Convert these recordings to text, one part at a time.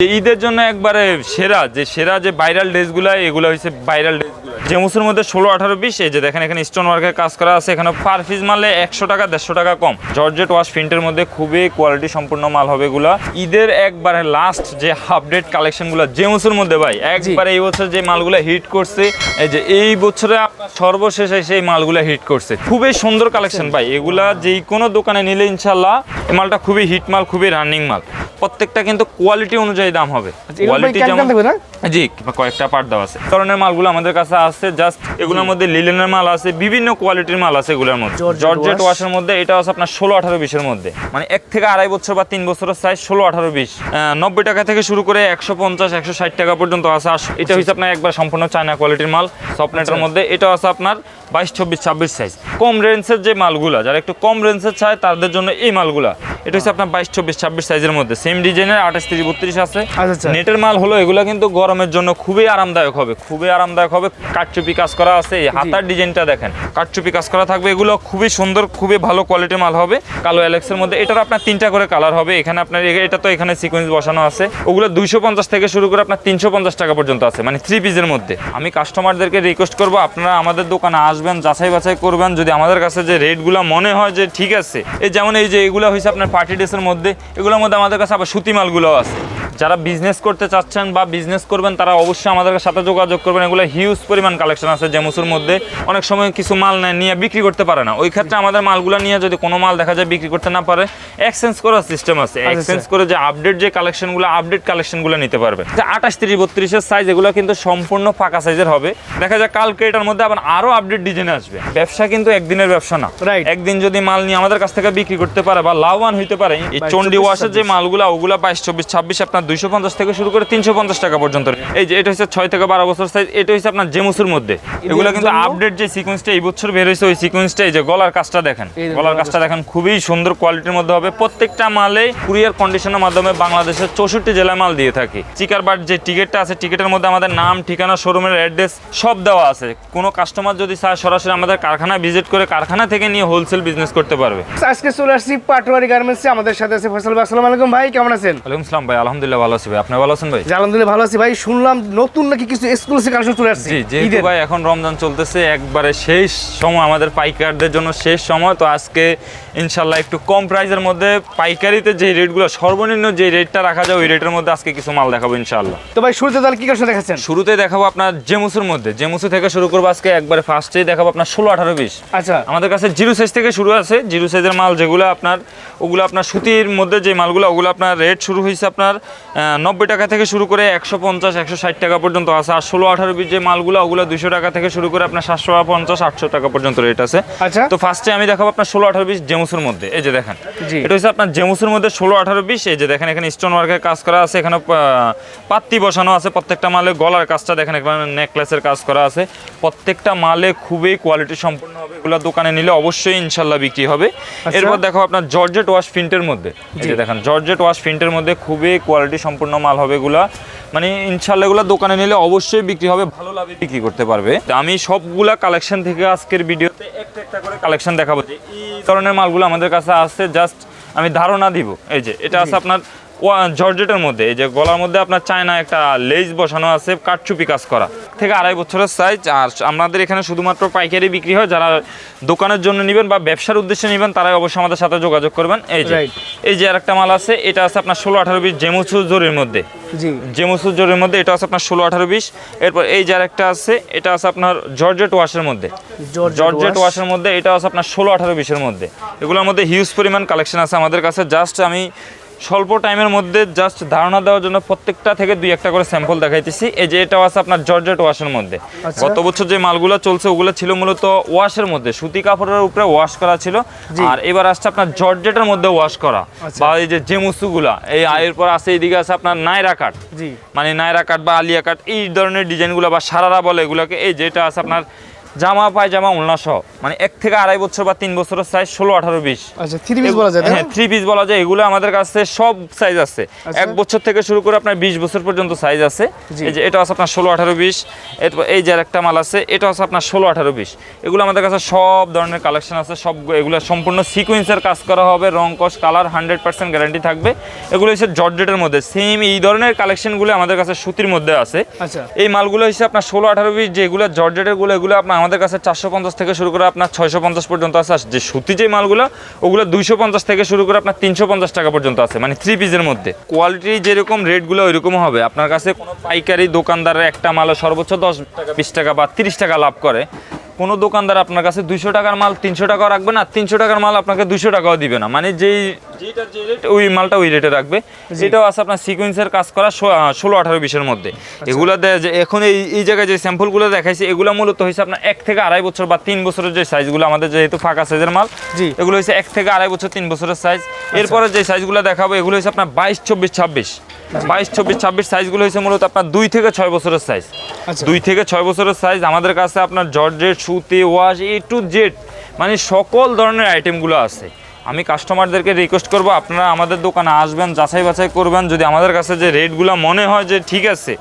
ঈদের জন্য একবারে সেরা যে সেরা যে ভাইরাল ড্রেসগুলো এগুলো হচ্ছে ভাইরাল ড্রেসগুলো জেমুসের মধ্যে ষোলো আঠারো বিশ এই যে দেখেন এখানে স্টোন ওয়ার্কের কাজ করা আছে। এখানে পার পিস মারলে একশো টাকা দেড়শো টাকা কম। জর্জেট ওয়াশ প্রিন্টের মধ্যে খুবই কোয়ালিটি সম্পূর্ণ মাল হবে এগুলা। ঈদের একবারে লাস্ট যে আপডেট কালেকশনগুলো জেমুসের মধ্যে ভাই একবারে এই বছর যে মালগুলো হিট করছে এই যে এই বছরে সর্বশেষ এসে এই মালগুলো হিট করছে। খুবই সুন্দর কালেকশন ভাই এগুলা যেই কোনো দোকানে নিলে ইনশাল্লাহ এই মালটা খুবই হিট মাল খুবই রানিং মাল। প্রত্যেকটা কিন্তু কোয়ালিটি অনুযায়ী দাম হবে। আচ্ছা, কোয়ালিটি যেমন জি কয়েকটা পার্ট দেওয়া আছে। ধরনের মালগুলো আমাদের কাছে আছে জাস্ট এগুলোর মধ্যে লিলেনের মাল আছে বিভিন্ন কোয়ালিটির মাল আছে এগুলোর মধ্যে। জর্জেট ওয়াশের মধ্যে এটা আছে আপনার ষোলো আঠারো বিশের মধ্যে। মানে এক থেকে আড়াই বছর বা তিন বছরের সাইজ ষোলো আঠারো বিশ। নব্বই টাকা থেকে শুরু করে একশো পঞ্চাশ একশো ষাট টাকা পর্যন্ত আছে। আর এটা হচ্ছে আপনার একবার সম্পূর্ণ চায়না কোয়ালিটির মাল সফটনেটের মধ্যে। এটা আছে আপনার বাইশ চব্বিশ ছাব্বিশ সাইজ কম রেঞ্জের যে মালগুলা যারা একটু কম রেঞ্জের চায় তাদের জন্য এই মালগুলা। এটা হচ্ছে আপনার বাইশ চব্বিশ ছাব্বিশ সাইজের মধ্যে। সেম ডিজাইনের আঠাশ তিরিশ বত্রিশ আছে। আচ্ছা, আচ্ছা। নেটের মাল হলো এগুলো কিন্তু গরমের জন্য খুবই আরামদায়ক হবে খুবই আরামদায়ক হবে। কাঠচুপি কাজ করা আছে এই হাতার ডিজাইনটা দেখেন। কাঠচুপি কাজ করা থাকবে এগুলো খুবই সুন্দর খুবই ভালো কোয়ালিটির মাল হবে। কালো অ্যালেক্সের মধ্যে এটার আপনার তিনটা করে কালার হবে। এখানে আপনার এটা তো এখানে সিকোয়েন্স বসানো আছে। ওগুলো দুইশো পঞ্চাশ থেকে শুরু করে আপনার তিনশো পঞ্চাশ টাকা পর্যন্ত আছে মানে থ্রি পিসের মধ্যে। আমি কাস্টমারদেরকে রিকোয়েস্ট করব আপনারা আমাদের দোকানে আসবেন যাচাই বাছাই করবেন। যদি আমাদের কাছে যে রেটগুলো মনে হয় যে ঠিক আছে এই যেমন এই যে এগুলো হয়েছে আপনার পার্টি ড্রেসের মধ্যে এগুলোর মধ্যে আমাদের কাছে আবার সুতি মালগুলো আছে। যারা বিজনেস করতে চাচ্ছেন বা বিজনেস করবেন তারা অবশ্যই আমাদের সাথে যোগাযোগ করবেন। এগুলো হিউজ পরিমাণ কালেকশন আছে জেমুসুর মধ্যে। অনেক সময় কিছু মাল নেয় নিয়ে বিক্রি করতে পারে না। ওই ক্ষেত্রে আমাদের মালগুলো নিয়ে যদি কোনো মাল দেখা যায় বিক্রি করতে না পারে এক্সচেঞ্জ করার সিস্টেম আছে। এক্সচেঞ্জ করে যে আপডেট যে কালেকশনগুলো আপডেট কালেকশনগুলো নিতে পারবে। আঠাশ তিরিশ বত্রিশের সাইজ এগুলো কিন্তু সম্পূর্ণ ফাঁকা সাইজের হবে। দেখা যায় কালকে এটার মধ্যে আবার আরও আপডেট ডিজাইন আসবে। ব্যবসা কিন্তু একদিনের ব্যবসা না। Right. একদিন যদি মাল নিয়ে আমাদের কাছ থেকে বিক্রি করতে পারে বা লাভবান হইতে পারে এই চন্ডি ওয়াশের যে মালগুলো ওগুলো বাইশ চব্বিশ ছাব্বিশ আপনার দুইশো পঞ্চাশ থেকে শুরু করে তিনশো পঞ্চাশ টাকা পর্যন্ত। এই যে এটা হচ্ছে ছয় থেকে বারো বছর সাইজ এটা হচ্ছে আপনার জেমুসের মধ্যে। এগুলো কিন্তু আপডেট যে সিকোয়েন্সটা এই বছর বের হয়েছে ওই সিকোয়েন্সটা এই যে গলার কাজটা দেখেন। গলার কাজটা দেখেন খুবই সুন্দর কোয়ালিটির মধ্যে হবে। প্রত্যেকটা মালে কুরিয়ার কন্ডিশনের মাধ্যমে বাংলাদেশের চৌষট্টি জেলায় মাল দিয়ে থাকি। চিকার বার যে টিকিটটা আছে টিকিটের মধ্যে আমাদের নাম ঠিকানা শোরুমের অ্যাড্রেস সব দেওয়া আছে। কোনো কাস্টমার যদি চায় সরাসরি আমাদের কারখানায় ভিজিট করে কারখানা থেকে নিয়ে হোলসেল বিজনেস করতে পারবে। আজকে চলে আসছি পাটোয়ারি গার্মেন্টসে আমাদের সাথে আছে ফয়সাল ভাই আসসালামু আলাইকুম ভাই কেমন আছেন? ওয়ালাইকুম আসসালাম ভাই আলহামদুলিল্লাহ ভালো আছি ভাই। আপনি ভালো আছেন ভাই? আলহামদুলিল্লাহ ভালো আছি ভাই। শুনলাম নতুন নাকি কিছু এক্সক্লুসিভ কালেকশন চলে আসছে জি যেহেতু ভাই এখন রমজান চলতেছে একবারে শেষ সময় আমাদের পাইকারদের জন্য শেষ সময়। তো আজকে ইনশাল্লাহ একটু কম প্রাইসের মধ্যে পাইকারিতে যে রেটগুলো সর্বনিম্ন যে রেটটা রাখা যায় ওই রেটের মধ্যে আজকে কিছু মাল দেখাবো ইনশাল্লাহ তো ভাই শুরুতে তাহলে কি কালেকশন দেখাচ্ছেন? শুরুতে দেখাবো আপনার জেমুসের মধ্যে। জেমুসু থেকে শুরু করব আজকে একবারে ফার্স্টেই দেখাবো আপনার ষোলো আঠারো বিশ। আচ্ছা। আমাদের কাছে জিরো সাইজ থেকে শুরু আছে। জিরো সাইজের মাল যেগুলো আপনার ওগুলো আপনার সুতির মধ্যে যে মালগুলো ওগুলো আপনার রেট শুরু হয়েছে আপনার নব্বই টাকা থেকে শুরু করে একশো পঞ্চাশ একশো ষাট টাকা পর্যন্ত আছে। আর ষোলো আঠারো বিশ যে মালগুলো ওগুলো দুশো টাকা থেকে শুরু করে আপনার সাতশো পঞ্চাশ আটশো টাকা পর্যন্ত রেট আছে। আচ্ছা। তো ফার্স্টে আমি দেখাবো আপনার ষোলো আঠারো বিশ জেমুসের মধ্যে। এই যে দেখেন। এটা হচ্ছে আপনার জেমুসের মধ্যে ষোলো আঠারো বিশ এই যে দেখেন এখানে স্টোন ওয়ার্কের কাজ করা আছে। এখানে পাত্তি বসানো আছে প্রত্যেকটা মালে। গলার কাজটা দেখেন এখানে নেকলেসের কাজ করা আছে। প্রত্যেকটা মালে খুবই কোয়ালিটি সম্পূর্ণ হবে। এগুলো দোকানে নিলে অবশ্যই ইনশাল্লাহ বিক্রি হবে। এরপর দেখো আপনার জর্জেট ওয়াশ প্রিন্টের মধ্যে। এই যে দেখেন জর্জেট ওয়াশ প্রিন্টের মধ্যে খুবই কোয়ালিটি সম্পূর্ণ মাল হবে এগুলা। মানে ইনশাল্লাহ এগুলো দোকানে নিলে অবশ্যই বিক্রি হবে ভালো লাভে বিক্রি করতে পারবে। তো আমি সবগুলা কালেকশন থেকে আজকের ভিডিওতে একটা একটা করে কালেকশন দেখাবো যে এই ধরনের মালগুলো আমাদের কাছে আসছে জাস্ট আমি ধারণা দিব। এই যে এটা আছে আপনার জর্জেটের মধ্যে এই যে গলার মধ্যে আপনার চায়না একটা লেজ বসানো আছে কাঠচুপি কাজ করা। থেকে আড়াই বছরের সাইজ আর আমাদের এখানে শুধুমাত্র পাইকারি বিক্রি হয় যারা দোকানের জন্য নেবেন বা ব্যবসার উদ্দেশ্যে নেবেন তারাই অবশ্যই আমাদের সাথে যোগাযোগ করবেন। এই যে এই যে আরেকটা মাল আছে এটা আছে আপনার ষোলো আঠারো বিশ জেমুসু জরির মধ্যে। জি। জেমুসু জরির মধ্যে এটা আছে আপনার ষোলো আঠারো বিশ। এরপর এই যে আরেকটা আছে এটা আছে আপনার জর্জেট ওয়াশের মধ্যে। জর্জেট জর্জেট ওয়াশের মধ্যে এটা আছে আপনার ষোলো আঠারো বিশের মধ্যে। এগুলোর মধ্যে হিউজ পরিমাণ কালেকশন আছে আমাদের কাছে। জাস্ট আমি স্বল্প টাইমের মধ্যে জাস্ট ধারণা দেওয়ার জন্য প্রত্যেকটা থেকে দুই একটা করে স্যাম্পল দেখাইতেছি। এই যে এটাও আছে আপনার জর্জেট ওয়াশের মধ্যে। আচ্ছা। গত বছর যে মালগুলো চলছে ওগুলো ছিল মূলত ওয়াশের মধ্যে। সুতি কাপড়ের উপরে ওয়াশ করা ছিল। আর এবার আসছে আপনার জর্জেটের মধ্যে ওয়াশ করা। আচ্ছা। বা এই যে জেমুসুগুলা এই আয়ের পর আছে এইদিকে আছে আপনার নাইরা কাট মানে নায়রা কাট বা আলিয়া কাট এই ধরনের ডিজাইনগুলো বা সারারা বলে এগুলোকে এই যেটা আছে আপনার জামা পায়জামা উলনা সহ মানে এক থেকে আড়াই বছর বা তিন বছরের সাইজ ষোলো আঠারো বিশ। আচ্ছা থ্রি পিস বলা যায় হ্যাঁ থ্রি পিস বলা যায়। এগুলো আমাদের কাছে সব সাইজ আছে। আচ্ছা। এক বছর থেকে শুরু করে আপনার বিশ বছর পর্যন্ত সাইজ আছে। এই যে এটা আছে আপনার ষোলো আঠারো বিশ। এই যে একটা মাল আছে এটা আছে আপনার ষোলো আঠারো বিশ। এগুলো আমাদের কাছে সব ধরনের কালেকশন আছে সব এগুলো সম্পূর্ণ সিকোয়েন্সের কাজ করা হবে রং কস কালার হান্ড্রেড পার্সেন্ট গ্যারান্টি থাকবে। এগুলো হচ্ছে জর্জেটের মধ্যে সেম এই ধরনের কালেকশনগুলো আমাদের কাছে সুতির মধ্যে আছে। আচ্ছা। এই মালগুলো হচ্ছে আপনার ষোলো আঠারো পিস যেগুলো জর্জেটেরগুলো এগুলো আপনার আমাদের কাছে চারশো পঞ্চাশ থেকে শুরু করে আপনার ছয়শো পঞ্চাশ পর্যন্ত আছে। আর যে সুতি যে মালগুলো, ওগুলো দুইশো পঞ্চাশ থেকে শুরু করে আপনার তিনশো পঞ্চাশ টাকা পর্যন্ত আছে মানে থ্রি পিসের মধ্যে। কোয়ালিটি যেরকম রেটগুলো ওইরকম হবে। আপনার কাছে কোনো পাইকারি দোকানদারের একটা মাল সর্বোচ্চ দশ টাকা, বিশ টাকা বা তিরিশ টাকা লাভ করে। কোনো দোকানদার আপনার কাছে দুইশো টাকার মাল তিনশো টাকা রাখবে না তিনশো টাকার মাল আপনাকে দুইশো টাকাও দিবে না। মানে যেই ওই মালটা ওই রেটে রাখবে। এটাও আছে আপনার সিকোয়েন্সের কাজ করা ষোলো আঠারো বিশের মধ্যে। এগুলো দেয় যে এখন এই এই জায়গায় যে স্যাম্পলগুলো দেখাইছে এগুলো মূলত হয়েছে আপনার এক থেকে আড়াই বছর বা তিন বছরের যে সাইজগুলো আমাদের যেহেতু ফাঁকা সাইজের মাল। এগুলো হচ্ছে এক থেকে আড়াই বছর তিন বছরের সাইজ এরপরে যে সাইজগুলো দেখাবো এগুলো হচ্ছে আপনার বাইশ চব্বিশ ছাব্বিশ। বাইশ চব্বিশ ছাব্বিশ সাইজগুলো হচ্ছে মূলত আপনার দুই থেকে ছয় বছরের সাইজ আচ্ছা। দুই থেকে ছয় বছরের সাইজ আমাদের কাছে আপনার জর্জেট সুতি ওয়াশ এ টু জেড মানে সকল ধরনের আইটেমগুলো আছে। আমি কাস্টমারদেরকে রিকোয়েস্ট করব আপনারা আমাদের দোকানে আসবেন যাচাই বাছাই করবেন। যদি আমাদের কাছে যে রেটগুলো মনে হয় যে ঠিক আছে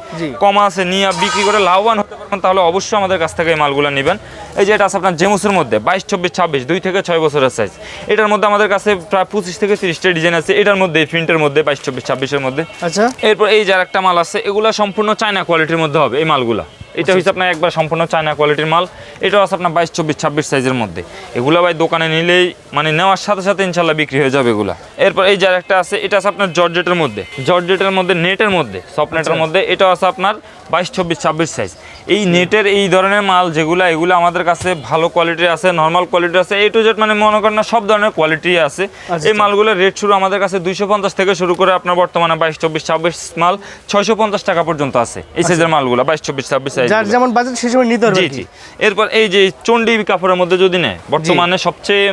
কম আছে নিয়ে বিক্রি করে লাভবান হতে পারবেন তাহলে অবশ্যই আমাদের কাছ থেকে এই মালগুলো নেবেন। এই যে এটা আছে আপনার জেমুসের মধ্যে বাইশ চব্বিশ ছাব্বিশ দুই থেকে ছয় বছরের সাইজ এটার মধ্যে আমাদের কাছে প্রায় পঁচিশ থেকে তিরিশটা ডিজাইন আছে। এটার মধ্যে এই প্রিন্টের মধ্যে বাইশ চব্বিশ ছাব্বিশের মধ্যে। আচ্ছা। এরপর এই যার একটা মাল আছে এগুলো সম্পূর্ণ চায়না কোয়ালিটির মধ্যে হবে এই মালগুলা। এটা হচ্ছে আপনার একবার সম্পূর্ণ চায়না কোয়ালিটির মাল। এটাও আছে আপনার বাইশ চব্বিশ ছাব্বিশ সাইজের মধ্যে। এগুলো ভাই দোকানে নিলেই মানে নেওয়ার সাথে সাথে ইনশাল্লাহ বিক্রি হয়ে যাবে এগুলা। এরপর এই যার একটা আছে এটা আছে আপনার জর্জেটের মধ্যে। জর্জেটের মধ্যে নেটের মধ্যে সফট নেটের মধ্যে। এটাও আছে আপনার বাইশ চব্বিশ ছাব্বিশ সাইজ এই নেটের এই ধরনের মাল যেগুলো এগুলো আমাদের কাছে ভালো কোয়ালিটির আছে নর্মাল কোয়ালিটির আছে এই টু জেড মানে মনে করেন না সব ধরনের কোয়ালিটি আছে। এই মালগুলোর রেট শুরু আমাদের কাছে দুইশো পঞ্চাশ থেকে শুরু করে আপনার বর্তমানে বাইশ চব্বিশ ছাব্বিশ মাল ছয়শো পঞ্চাশ টাকা পর্যন্ত আছে এই সাইজের মালগুলো বাইশ চব্বিশ ছাব্বিশ সাইজ যেমন বাজেট সেই সময় নিতে জি জি। এরপর এই যে চন্ডি কাপড়ের মধ্যে যদি নেয় বর্তমানে সবচেয়ে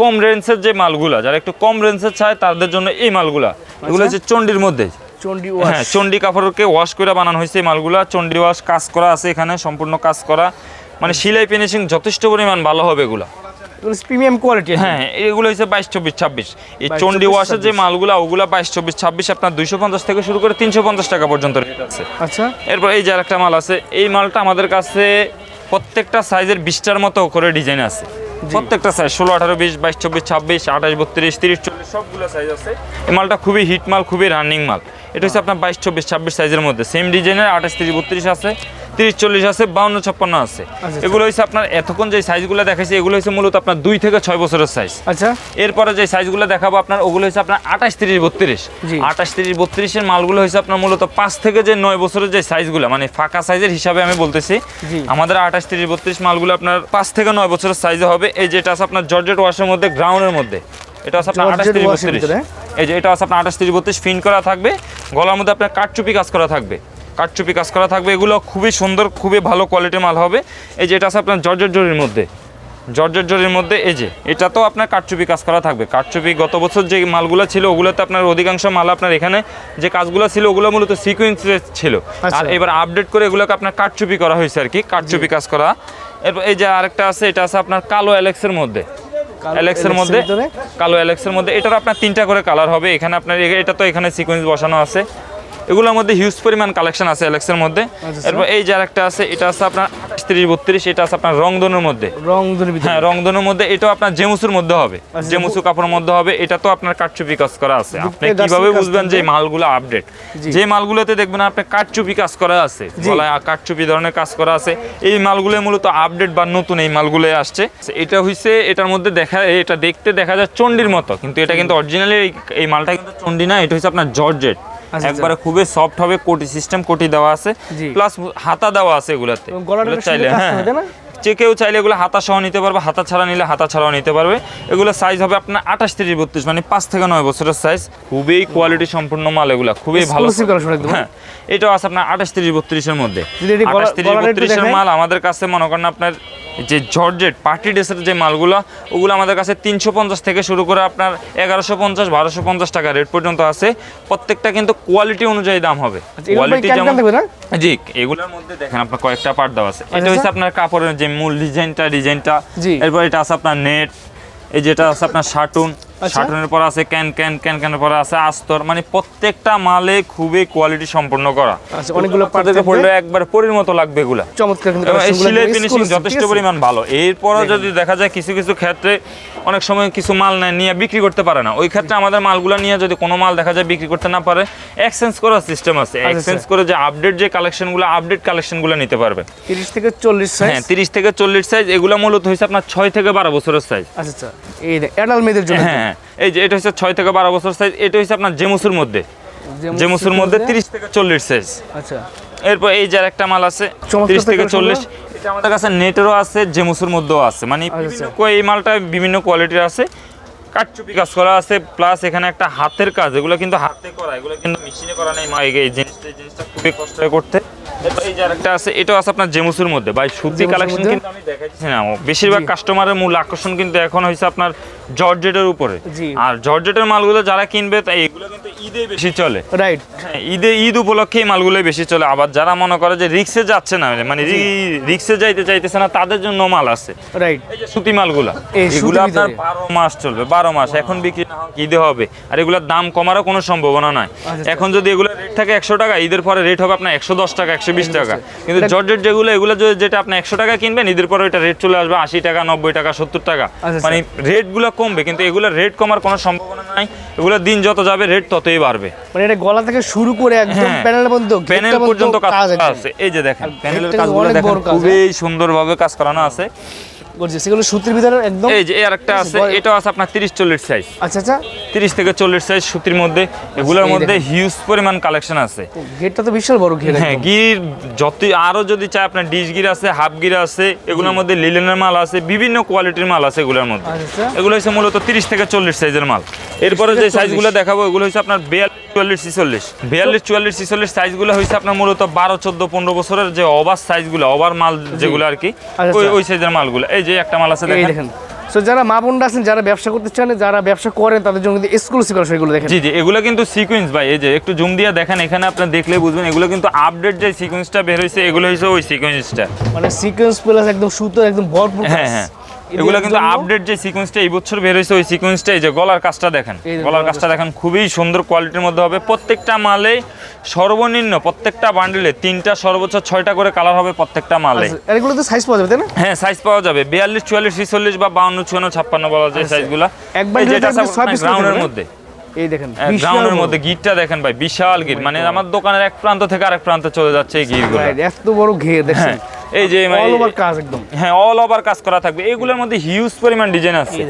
কম রেঞ্জের যে মালগুলা যারা একটু কম রেঞ্জের চায় তাদের জন্য এই মালগুলা এগুলো হচ্ছে চন্ডির মধ্যে। চন্ডি হ্যাঁ চন্ডি কাপড়কে ওয়াশ করে বানানো হয়েছে এই মালগুলা। চন্ডি ওয়াশ কাজ করা আছে এখানে সম্পূর্ণ কাজ করা। মানে সিলাই ফিনিশিং যথেষ্ট পরিমাণ ভালো হবে এগুলা। প্রিমিয়াম কোয়ালিটি হ্যাঁ এগুলো হচ্ছে বাইশ চব্বিশ ছাব্বিশ। এই 22, চন্ডি ওয়াশের যে মালগুলা ওগুলা বাইশ চব্বিশ ছাব্বিশ আপনার দুইশো পঞ্চাশ থেকে শুরু করে তিনশো পঞ্চাশ টাকা পর্যন্ত রেট আছে। আচ্ছা। এরপর এই যে আরেকটা মাল আছে এই মালটা আমাদের কাছে প্রত্যেকটা সাইজের বিশটার মতো করে ডিজাইন আছে। প্রত্যেকটা সাইজ ষোলো আঠারো বিশ বাইশ চব্বিশ ছাব্বিশ আঠাশ বত্রিশ তিরিশ চল্লিশ সবগুলো সাইজ আছে। এই মালটা খুবই হিট মাল খুবই রানিং মাল। এটা হচ্ছে আপনার বাইশ চব্বিশ ছাব্বিশ সাইজের মধ্যে। সেম ডিজাইনের আঠাশ তিরিশ বত্রিশ আছে। তিরিশ চল্লিশ আছে বাউন্ন ছাপ্পান্ন আছে। আচ্ছা। এগুলো হচ্ছে আপনার এতক্ষণ যে সাইজগুলো দেখাইছি এগুলো হচ্ছে মূলত আপনার দুই থেকে ছয় বছরের সাইজ। আচ্ছা। এরপরে যে সাইজগুলো দেখাবো আপনার ওগুলো হচ্ছে আপনার আঠাশ তিরিশ বত্রিশ। আঠাশ তিরিশ বত্রিশের মালগুলো হচ্ছে আপনার মূলত পাঁচ থেকে যে নয় বছরের যে সাইজগুলো মানে ফাঁকা সাইজের হিসাবে আমি বলতেছি। আমাদের আঠাশ তিরিশ বত্রিশ মালগুলো আপনার পাঁচ থেকে নয় বছরের সাইজে হবে। এই যেটা আছে আপনার জর্জেট ওয়াশের মধ্যে গ্রাউন্ডের মধ্যে। এটা আছে আপনার আঠাশ তিরিশ বত্রিশ। এই যে এটা আছে আপনার আঠাশ তিরিশ বত্রিশ ফিন করা থাকবে। গলার মধ্যে আপনার কাঠচুপি কাজ করা থাকবে। কাঠচুপি কাজ করা থাকবে। এগুলো খুবই সুন্দর খুবই ভালো কোয়ালিটির মাল হবে। এই যে এটা আছে আপনার জর্জর জরির মধ্যে। জর্জর জরির মধ্যে এই যে এটা তো আপনার কাঠচুপি কাজ করা থাকবে। কাঠচুপি গত বছর যে মালগুলো ছিল ওগুলোতে আপনার অধিকাংশ মাল আপনার এখানে যে কাজগুলো ছিল ওগুলো মূলত সিকুয়েন্স ছিল। আচ্ছা। আর এবার আপডেট করে এগুলোকে আপনার কাঠচুপি করা হয়েছে আর কি কাঠচুপি কাজ করা। এরপর এই যে আরেকটা আছে এটা আছে আপনার কালো অ্যালেক্সের মধ্যে। অ্যালেক্সের মধ্যে কালো অ্যালেক্সের মধ্যে এটার আপনার তিনটা করে কালার হবে। এখানে আপনার এটা তো এখানে সিকোয়েন্স বসানো আছে। এগুলোর মধ্যে হিউজ পরিমাণ কালেকশন আছে অ্যালেক্সের মধ্যে। আচ্ছা, এরপর এই যে আরেকটা আছে এটা আছে আপনার তিরিশ বত্রিশ এটা আছে আপনার রংধনুর মধ্যে। হ্যাঁ রংধনুর মধ্যে এটাও আপনার জেমুসুর মধ্যে হবে। আচ্ছা, জেমুসু কাপড়ের মধ্যে হবে এটা তো আপনার কাঠচুপি কাজ করা আছে। আপনি কীভাবে বুঝবেন যে মালগুলো আপডেট যে মালগুলোতে দেখবেন আপনি কাঠচুপি কাজ করা আছে গলায় কাঠচুপি ধরনের কাজ করা আছে এই মালগুলো মূলত আপডেট বা নতুন এই মালগুলো আসছে। এটা হইছে এটার মধ্যে দেখা এটা দেখতে দেখা যায় চন্ডির মতো কিন্তু এটা কিন্তু অরিজিনালি এই মালটা কিন্তু চন্ডি না এটা হচ্ছে আপনার জর্জেট। আচ্ছা। একবারে খুবই সফট হবে কোটি সিস্টেম কোটি দেওয়া আছে প্লাস হাতা দেওয়া আছে এগুলাতে। কাজ হ্যাঁ? যে কেউ চাইলে এগুলো হাতা সহ নিতে পারবে হাতা ছাড়া নিলে হাতা ছাড়াও নিতে পারবে। এগুলো সাইজ হবে আপনার আঠাশ তিরিশ বত্রিশ মানে পাঁচ থেকে নয় বছরের সাইজ খুবই কোয়ালিটি সম্পূর্ণ মাল এগুলো খুবই ভালো। হ্যাঁ এটাও আছে আপনার আঠাশ তিরিশ বত্রিশের মধ্যে। আঠাশ তিরিশ বত্রিশের মাল আমাদের কাছে মনে করেন আপনার যে জর্জেট পার্টি ড্রেসের যে মালগুলো ওগুলো আমাদের কাছে তিনশো পঞ্চাশ থেকে শুরু করে আপনার এগারোশো পঞ্চাশ বারোশো পঞ্চাশ টাকা রেট পর্যন্ত আছে। প্রত্যেকটা কিন্তু কোয়ালিটি অনুযায়ী দাম হবে। আচ্ছা, কোয়ালিটি কেন কেন থাকবে না? জি এগুলোর মধ্যে দেখেন আপনার কয়েকটা পার্ট দেওয়া আছে। এটা আচ্ছা। হচ্ছে আপনার কাপড়ের যে মূল ডিজাইনটা ডিজাইনটা এরপর এটা আছে আপনার নেট এই যেটা আছে আপনার শার্টুন। আচ্ছা। শার্টুনের পর আছে ক্যান ক্যান ক্যান ক্যানের পর আছে আস্তর মানে প্রত্যেকটা মালে খুবই কোয়ালিটি সম্পন্ন করা। আচ্ছা, অনেকগুলো part পড়লে একবার পরির মতো লাগবে এগুলা। চমৎকার কিন্তু সিলাই ফিনিশিং যথেষ্ট পরিমাণ ভালো। এরপরও যদি দেখা যায় কিছু কিছু ক্ষেত্রে অনেক সময় কিছু মাল নেয় নিয়ে বিক্রি করতে পারে না। ওই ক্ষেত্রে আমাদের মালগুলো নিয়ে যদি কোনো মাল দেখা যায় বিক্রি করতে না পারে এক্সচেঞ্জ করার সিস্টেম আছে। এক্সচেঞ্জ করে যে আপডেট যে কালেকশনগুলো আপডেট কালেকশনগুলো নিতে পারবে। 30 থেকে 40 সাইজ হ্যাঁ তিরিশ থেকে চল্লিশ সাইজ এগুলো মূলত হয়েছে আপনার ছয় থেকে বারো বছরের সাইজ আচ্ছা আচ্ছা। এই অ্যাডাল্ট মেয়েদের জন্য হ্যাঁ এই যে এটা হচ্ছে ছয় থেকে বারো বছর সাইজ এটা হচ্ছে আপনার জেমুসুর মধ্যে। জেমুসুর মধ্যে? তিরিশ থেকে চল্লিশ সাইজ আচ্ছা। এরপর এই যার একটা মাল আছে তিরিশ থেকে চল্লিশ। এটা আমাদের কাছে নেটেরও আছে জেমুসুর মধ্যেও আছে। মানে আচ্ছা। কো- এই মালটা বিভিন্ন কোয়ালিটির আছে। কাঠচুপি কাজ করা আছে প্লাস এখানে একটা হাতের কাজ। এগুলো কিন্তু হাতে করা এগুলো কিন্তু মেশিনে করা নেই। এই জিনিসটা জিনিসটা খুবই কষ্ট করতে। আছে এটাও আছে আপনার জেমুসুর মধ্যে। ভাই জেমুসের কালেকশন কিন্তু আমি দেখাচ্ছি না বেশিরভাগ কাস্টমারের মূল আকর্ষণ কিন্তু এখন হয়েছে আপনার জর্জেটের উপরে। আর জর্জেটের মালগুলো যারা কিনবে তাই এগুলো কিন্তু ঈদে বেশি চলে। রাইট হ্যাঁ, ঈদে ঈদ উপলক্ষে এই মালগুলোই বেশি চলে। আবার যারা মনে করে যে রিক্সে যাচ্ছে না মানে রিক্সে যাইতে চাইতেছে না তাদের জন্য মাল আছে। রাইট এই যে সুতি মালগুলা এগুলো আপনার? বারো মাস চলবে বারো মাস। এখন বিক্রি ঈদে হবে। আর এগুলোর দাম কমারও কোনো সম্ভাবনা নাই। আচ্ছা। এখন যদি এগুলো রেট থাকে একশো টাকা ঈদের পরে রেট হবে আপনার একশো দশ টাকা একশো বিশ টাকা। কিন্তু জর্জেট যেগুলো এগুলো যদি- যেটা আপনি একশো টাকা কিনবেন ঈদের পরে ওইটা রেট চলে আসবে আশি টাকা নব্বই টাকা সত্তর টাকা। আচ্ছা, মানে রেটগুলো কমবে কিন্তু এগুলো রেট কমার কোনো সম্ভাবনা নাই। এগুলো দিন যত যাবে রেট ততই বাড়বে। মানে এটা গলা থেকে শুরু করে একদম। প্যানেল পর্যন্ত প্যানেল পর্যন্ত কাজ করা আছে। এই যে দেখেন প্যানেলের কাজগুলো দেখেন। খুবই সুন্দরভাবে কাজ করানো আছে। করছে সেগুলো সুতির ভিতরে একদম এই যে আরেকটা আছে এটাও আছে আপনার তিরিশ চল্লিশ সাইজ আচ্ছা আচ্ছা। তিরিশ থেকে চল্লিশ সাইজ সুতির মধ্যে এগুলোর মধ্যে হিউজ পরিমাণ কালেকশন আছে। ঘেরটা তো বিশাল বড় ঘের হ্যাঁ। গির যত আরও যদি চাই আপনার ডিশ গির আছে হাফ গির আছে এগুলোর মধ্যে লিলেনের মাল আছে বিভিন্ন কোয়ালিটির মাল আছে এগুলোর মধ্যে। আচ্ছা। এগুলো হচ্ছে মূলত তিরিশ থেকে চল্লিশ সাইজের মাল। এরপরে যে 30 সাইজগুলো দেখাবো এগুলো হচ্ছে আপনার বিয়াল্লিশ চুয়াল্লিশ ছিচল্লিশ বিয়াল্লিশ চুয়াল্লিশ ছিচল্লিশ সাইজগুলো হচ্ছে আপনার মূলত বারো চোদ্দ পনেরো বছরের যে ওভার সাইজগুলো ওভার মাল যেগুলো আর কি আচ্ছা, ওই আচ্ছা। ওই সাইজের মালগুলো। এই যে একটা মাল আছে দেখেন। সো যারা মা বোনরা আছেন যারা ব্যবসা করতে চান যারা ব্যবসা করেন তাদের জন্য কিন্তু এক্সক্লুসিভ করে এগুলো দেখেন। জি জি এগুলো কিন্তু সিকোয়েন্স ভাই এই যে একটু জুম দিয়ে দেখেন এখানে আপনি দেখলে বুঝবেন এগুলো কিন্তু আপডেট যে সিকোয়েন্সটা বের হয়েছে এগুলো হয়েছে ওই সিকোয়েন্সটা মানে সিকোয়েন্স প্লাস একদম সুতো একদম ভরপুর হ্যাঁ হ্যাঁ। এগুলো কিন্তু আপডেট যে সিকোয়েন্সটা এই বছর বের হয়েছে ওই সিকোয়েন্সটা এই যে গলার কাজটা দেখেন। গলার কাজটা দেখেন খুবই সুন্দর কোয়ালিটির মধ্যে হবে। প্রত্যেকটা মালে সর্বনিম্ন প্রত্যেকটা বান্ডিলে তিনটা সর্বোচ্চ ছয়টা করে কালার হবে প্রত্যেকটা মালে। আচ্ছা, এগুলো তো সাইজ পাওয়া যাবে তাই না? হ্যাঁ সাইজ পাওয়া যাবে। বিয়াল্লিশ চুয়াল্লিশ ছিচল্লিশ বা বাউন্ন চুয়ান্ন ছাপ্পান্ন বলা যায় আচ্ছা। সাইজগুলো এক bundle থাকবে ছয় piece গ্রাউন্ডের মধ্যে। এই দেখেন গ্রাউন্ডের বিশাল মধ্যে গিটটা দেখেন ভাই বিশাল গিট মানে আমার দোকানের এক প্রান্ত থেকে আরেক প্রান্তে চলে যাচ্ছে এই গিটগুলো এত বড় ঘের দেখছেন? হ্যাঁ। এই যে অল ওভার কাজ একদম। হ্যাঁ অল ওভার কাজ করা থাকবে। এগুলোর মধ্যে হিউজ পরিমাণ ডিজাইন আছে।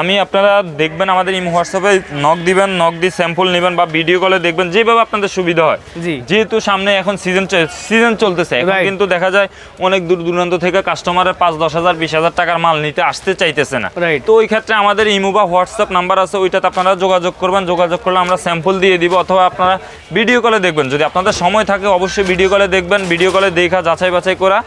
আমি আপনারা দেখবেন আমাদের এই হোয়াটসঅ্যাপে নক দিবেন নক দিয়ে স্যাম্পল নেবেন বা ভিডিও কলে দেখবেন যেভাবে আপনাদের সুবিধা হয়। জি। যেহেতু সামনে এখন সিজন সিজন চলতেছে। এখন কিন্তু দেখা যায় অনেক দূর দূরান্ত থেকে কাস্টমারের পাঁচ দশ হাজার বিশ হাজার টাকার মাল নিতে আসতে চাইতেছে না. তো ওই ক্ষেত্রে আমাদের ইমো বা হোয়াটসঅ্যাপ নাম্বার আছে ওইটাতে আপনারা যোগাযোগ করবেন। যোগাযোগ করলে আমরা স্যাম্পল দিয়ে দিব অথবা আপনারা ভিডিও কলে দেখবেন। যদি আপনাদের সময় থাকে অবশ্যই ভিডিও কলে দেখবেন। ভিডিও কলে দেখা যাচাই বাছাই করা।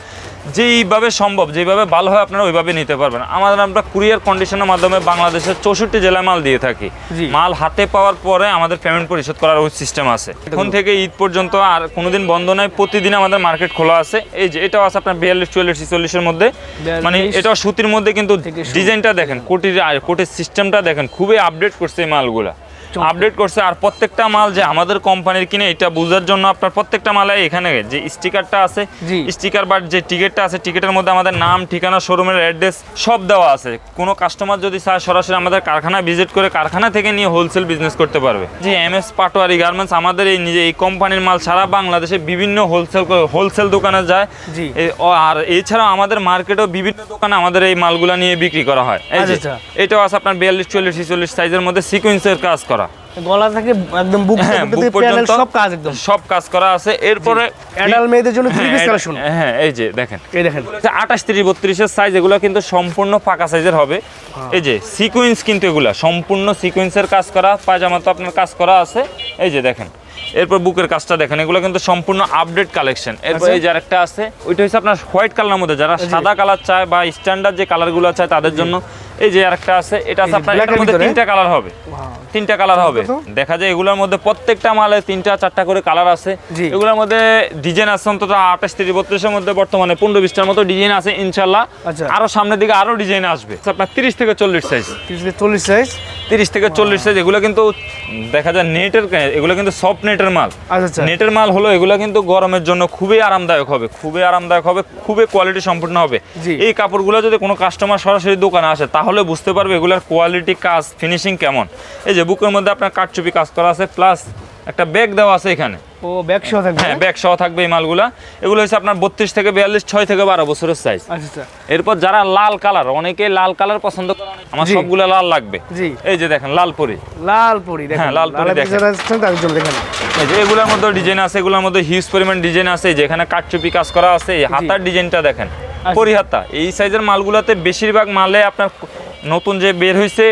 যেইভাবে সম্ভব যেভাবে ভালো হয় আপনারা ওইভাবে নিতে পারবেন। আমাদের আমরা কুরিয়ার কন্ডিশনের মাধ্যমে বাংলাদেশের চৌষট্টি জেলায় মাল দিয়ে থাকি। মাল হাতে পাওয়ার পরে আমাদের পেমেন্ট পরিশোধ করার ওই সিস্টেম আছে। এখন থেকে ঈদ পর্যন্ত আর কোনোদিন বন্ধ নয় প্রতিদিন আমাদের মার্কেট খোলা আছে। এই যে এটাও আছে আপনার বিয়াল্লিশ চুয়াল্লিশ ছিচল্লিশের মধ্যে। মানে এটাও সুতির মধ্যে কিন্তু ডিজাইনটা দেখেন কোটির কোটির সিস্টেমটা দেখেন খুবই আপডেট করছে এই মালগুলা। আপডেট করছে আর প্রত্যেকটা মাল যে আমাদের কোম্পানির কিনে এটা বোঝার জন্য আপনার প্রত্যেকটা মালে এখানে যে স্টিকারটা আছে। স্টিকার বা যে টিকিটটা আছে টিকিটের মধ্যে আমাদের নাম ঠিকানা শোরুমের অ্যাড্রেস সব দেওয়া আছে। কোনো কাস্টমার যদি চায় সরাসরি আমাদের কারখানায় ভিজিট করে কারখানা থেকে নিয়ে হোলসেল বিজনেস করতে পারবে। যে এম এস পাটোয়ারি গার্মেন্টস আমাদের এই নিজে এই কোম্পানির মাল সারা বাংলাদেশে বিভিন্ন হোলসেল হোলসেল দোকানে যায়। জি। আর এছাড়াও আমাদের মার্কেটেও বিভিন্ন দোকানে আমাদের এই মালগুলা নিয়ে বিক্রি করা হয়। এই আচ্ছা, এটাও আছে আপনার বিয়াল্লিশ চল্লিশ ছিচল্লিশ সাইজের মধ্যে সিকোয়েন্সের কাজ করা। গলা থেকে একদম বুক হ্যাঁ পর্যন্ত সব কাজ একদম। সব কাজ করা আছে। এরপরে অ্যাডাল্ট মেয়েদের জন্য থ্রি পিস কালেকশন হ্যাঁ এই যে দেখেন। এই দেখেন। আঠাশ তিরিশ বত্রিশের সাইজ এগুলো কিন্তু সম্পূর্ণ সাইজের হবে। হ্যাঁ। এই যে সিকোয়েন্স কিন্তু এগুলা। সম্পূর্ণ সিকোয়েন্সের কাজ করা পায়জামা তো আপনার কাজ করা আছে। এই যে দেখেন। এরপর বুকের কাজটা দেখেন। এগুলো কিন্তু সম্পূর্ণ আপডেট কালেকশন এরপর আচ্ছা। এই যে আরেকটা আছে ওইটা হচ্ছে আপনার হোয়াইট কালারের মধ্যে। যারা সাদা কালার চায় বা স্ট্যান্ডার্ড যে কালারগুলো চায় তাদের জন্য এই যে আরেকটা আছে এটা আছে আপনার এটার মধ্যে তিনটা কালার হবে। তিনটা কালার হবে। দেখা যায় এগুলোর মধ্যে প্রত্যেকটা মালে তিনটা চারটা করে কালার আছে। এগুলোর মধ্যে ডিজাইন আছে অন্তত আঠাশ তিরিশ বত্রিশের মধ্যে বর্তমানে পনেরো বিশটার মতো ডিজাইন আছে ইনশাল্লাহ আচ্ছা। আরও সামনের দিকে আরও ডিজাইন আসবে। আপনার তিরিশ থেকে চল্লিশ সাইজ থেকে চল্লিশ সাইজ তিরিশ থেকে চল্লিশ সাইজ এগুলো কিন্তু দেখা যায় নেটের এগুলো কিন্তু সফট নেটের মাল। আচ্ছা আচ্ছা। নেটের মাল হলো এগুলো কিন্তু গরমের জন্য খুবই আরামদায়ক হবে খুবই আরামদায়ক হবে খুবই কোয়ালিটি সম্পূর্ণ হবে। এই কাপড়গুলো যদি কোনো কাস্টমার সরাসরি দোকানে আসে তাহলে বুঝতে পারবে এগুলোর কোয়ালিটি কাজ ফিনিশিং কেমন। এই যে বুকের মধ্যে আপনার কাঠচুপি কাজ করা আছে প্লাস একটা ব্যাগ দেওয়া আছে এখানে। ও ব্যাগ সহ থাকবে হ্যাঁ ব্যাগ সহ থাকবে এই মালগুলা। এগুলো হচ্ছে আপনার বত্রিশ থেকে বিয়াল্লিশ ছয় থেকে বারো বছরের সাইজ আচ্ছা আচ্ছা। এরপর যারা লাল কালার অনেকে লাল কালার পছন্দ করে আমার সবগুলো লাল লাগবে। জি। এই যে দেখেন লাল পরি। লাল পরি দেখেন। হ্যাঁ, লাল পরি দেখেন। এই যে এগুলোর মধ্যে ডিজাইন আছে এগুলোর মধ্যে হিউজ পরিমাণ ডিজাইন আছে যেখানে কাঠচুপি কাজ করা আছে এই হাতার ডিজাইনটা দেখেন। পরি হাতা এই সাইজের মালগুলোতে বেশিরভাগ মালে আপনার নতুন যে বের হয়েছে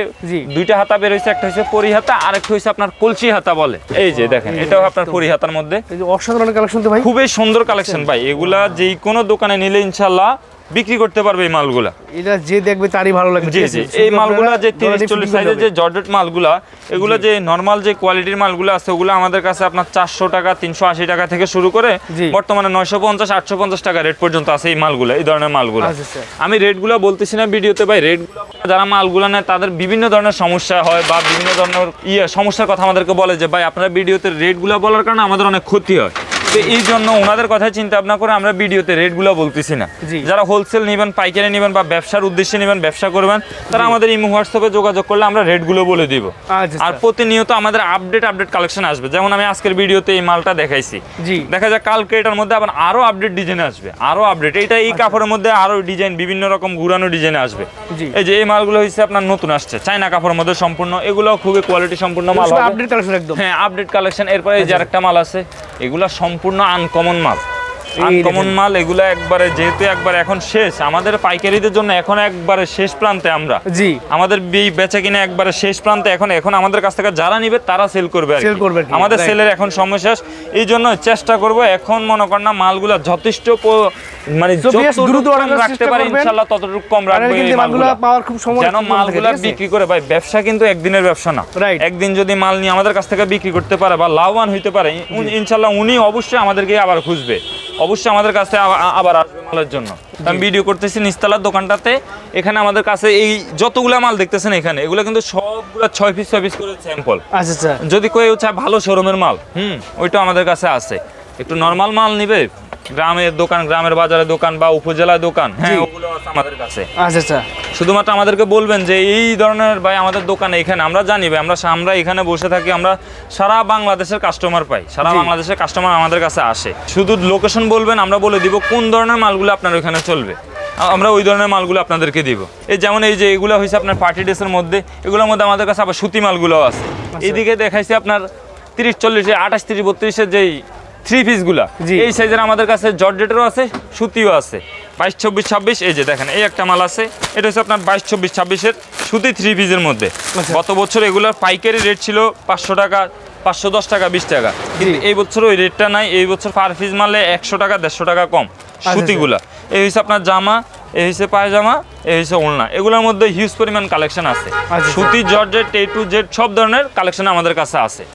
দুইটা হাতা বের হয়েছে একটা হচ্ছে পরিহাতা আর একটা হচ্ছে আপনার কলসি হাতা বলে। এই যে দেখেন এটাও আপনার পরিহাতার মধ্যে। অসাধারণ কালেকশন তো ভাই। খুবই সুন্দর কালেকশন ভাই। এগুলা যে কোনো দোকানে নিলে ইনশাল্লাহ বিক্রি করতে পারবে এই মালগুলা। এটা যে দেখবে তারই ভালো লাগবে জি জি। এই মালগুলা যে তিরিশ চল্লিশ সাইজের যে। জর্জেট মালগুলা এগুলো যে নর্মাল যে কোয়ালিটির মালগুলো আছে ওগুলো আমাদের কাছে আপনার চারশো টাকা তিনশো আশি টাকা থেকে শুরু করে বর্তমানে নয়শো পঞ্চাশ আটশো পঞ্চাশ টাকা রেট পর্যন্ত আছে এই মালগুলো এই ধরনের মালগুলো। আচ্ছা, আচ্ছা। আমি রেটগুলো বলতেছি না ভিডিওতে ভাই রেটগুলো যারা মালগুলো নেয় তাদের বিভিন্ন ধরনের সমস্যা হয় বা বিভিন্ন ধরনের ইয়ে সমস্যার কথা আমাদেরকে বলে যে ভাই আপনারা ভিডিওতে রেটগুলো বলার কারণে আমাদের অনেক ক্ষতি হয়। তো এই জন্য ওনাদের কথা চিন্তা ভাবনা করে আমরা ভিডিওতে রেটগুলো বলতেছি না। যারা হোলসেল নেবেন পাইকারি নেবেন বা ব্যবসার উদ্দেশ্যে নেবেন ব্যবসা করবেন তারা আমাদের এই হোয়াটসঅ্যাপে যোগাযোগ করলে আমরা রেটগুলো বলে দিব। আচ্ছা আর প্রতিনিয়ত আমাদের আপডেট আপডেট কালেকশন আসবে। যেমন আমি আজকের ভিডিওতে এই মালটা দেখাইছি। জি। দেখা যায় কালকে এটার মধ্যে আবার আরও আপডেট ডিজাইন আসবে। আরও আপডেট এটা এই কাপড়ের মধ্যে আরও ডিজাইন বিভিন্ন রকম ঘুরানো ডিজাইন আসবে। এই যে এই মালগুলো হচ্ছে আপনার নতুন আসছে। চাইনা কাপড়ের মধ্যে সম্পূর্ণ। এগুলো খুবই কোয়ালিটি সম্পূর্ণ মাল হবে। আপডেট কালেকশন একদম। হ্যাঁ আপডেট কালেকশন এরপরে এই যে আরেকটা মাল আছে এগুলো সম্পূর্ণ আনকমন মাল। এই আনকমন মাল এগুলা একবারে যেহেতু একবার এখন শেষ আমাদের পাইকারিদের জন্য এখন একবারে শেষ প্রান্তে আমরা। জি। আমাদের বেচা কিনে একবারে শেষ প্রান্তে এখন এখন আমাদের কাছ থেকে যারা নিবে তারা সেল করবে। Sell করবে আমাদের সেলের এখন সময় শেষ। এই জন্য চেষ্টা করব এখন মনে কর না মালগুলা যথেষ্ট মানে দ্রুত রাখতে পারি ইনশাআল্লাহ ততটুকু কম রাখব মালগুলো পাওয়ার খুব সময় যেন মালগুলা বিক্রি করে ভাই ব্যবসা কিন্তু একদিনের ব্যবসা না. একদিন যদি মাল নিয়ে আমাদের কাছ থেকে বিক্রি করতে পারে বা লাভবান হইতে পারে ইনশাল্লাহ উনি অবশ্যই আমাদেরকে আবার খুঁজবে। অবশ্যই আমাদের কাছে আবার- আসবে মালের জন্য। আমি ভিডিও করতেছি নিস্তালার দোকানটাতে। এখানে আমাদের কাছে এই যতগুলা মাল দেখতেছেন এখানে এগুলো কিন্তু সবগুলা ছয় পিস ছয় পিস করে স্যাম্পল আচ্ছা আচ্ছা। যদি কেউ চায় ভালো শোরুমের মাল হুম ওইটা আমাদের কাছে আছে। একটু নর্মাল মাল নিবে গ্রামের দোকান গ্রামের বাজারের দোকান বা উপজেলার দোকান হ্যাঁ ওগুলো আছে আমাদের কাছে। আচ্ছা আচ্ছা। শুধুমাত্র আমাদেরকে বলবেন যে এই ধরনের ভাই আমাদের দোকানে এখানে আমরা জানি ভাই আমরা আমরা এখানে বসে থাকি আমরা সারা বাংলাদেশের কাস্টমার পাই সারা বাংলাদেশের কাস্টমার আমাদের কাছে আসে। শুধু লোকেশন বলবেন আমরা বলে দিব কোন ধরনের মালগুলো আপনার ওখানে চলবে। আমরা ওই ধরনের মালগুলো আপনাদেরকে দিব। এই যেমন এই যে এগুলো হয়েছে আপনার পার্টি ড্রেসের মধ্যে এগুলোর মধ্যে আমাদের কাছে আবার সুতি মালগুলো আছে। এইদিকে দেখাইছে আপনার তিরিশ চল্লিশে আঠাশ তিরিশ বত্রিশের যেই থ্রি পিসগুলা। এই সাইজের আমাদের কাছে জর্জেটেরও আছে সুতিও আছে। বাইশ চব্বিশ ছাব্বিশ এই যে দেখেন এই একটা মাল আছে। এটা হচ্ছে আপনার বাইশ চব্বিশ ছাব্বিশের সুতি থ্রি পিসের মধ্যে। আচ্ছা। গত বছর এগুলোর পাইকারি রেট ছিল পাঁচশো টাকা পাঁচশো দশ টাকা বিশ টাকা। কিন্তু এই বছর ওই রেটটা নাই এই বছর পার পিস মালে একশো টাকা দেড়শো টাকা কম আচ্ছা। সুতিগুলা। এই হচ্ছে আপনার জামা এই হচ্ছে পায়জামা এই হচ্ছে ওড়না। এগুলোর মধ্যে হিউজ পরিমাণ কালেকশন আছে। আচ্ছা। সুতি জর্জেট এ টু জেড সব ধরনের কালেকশন আমাদের কাছে আছে।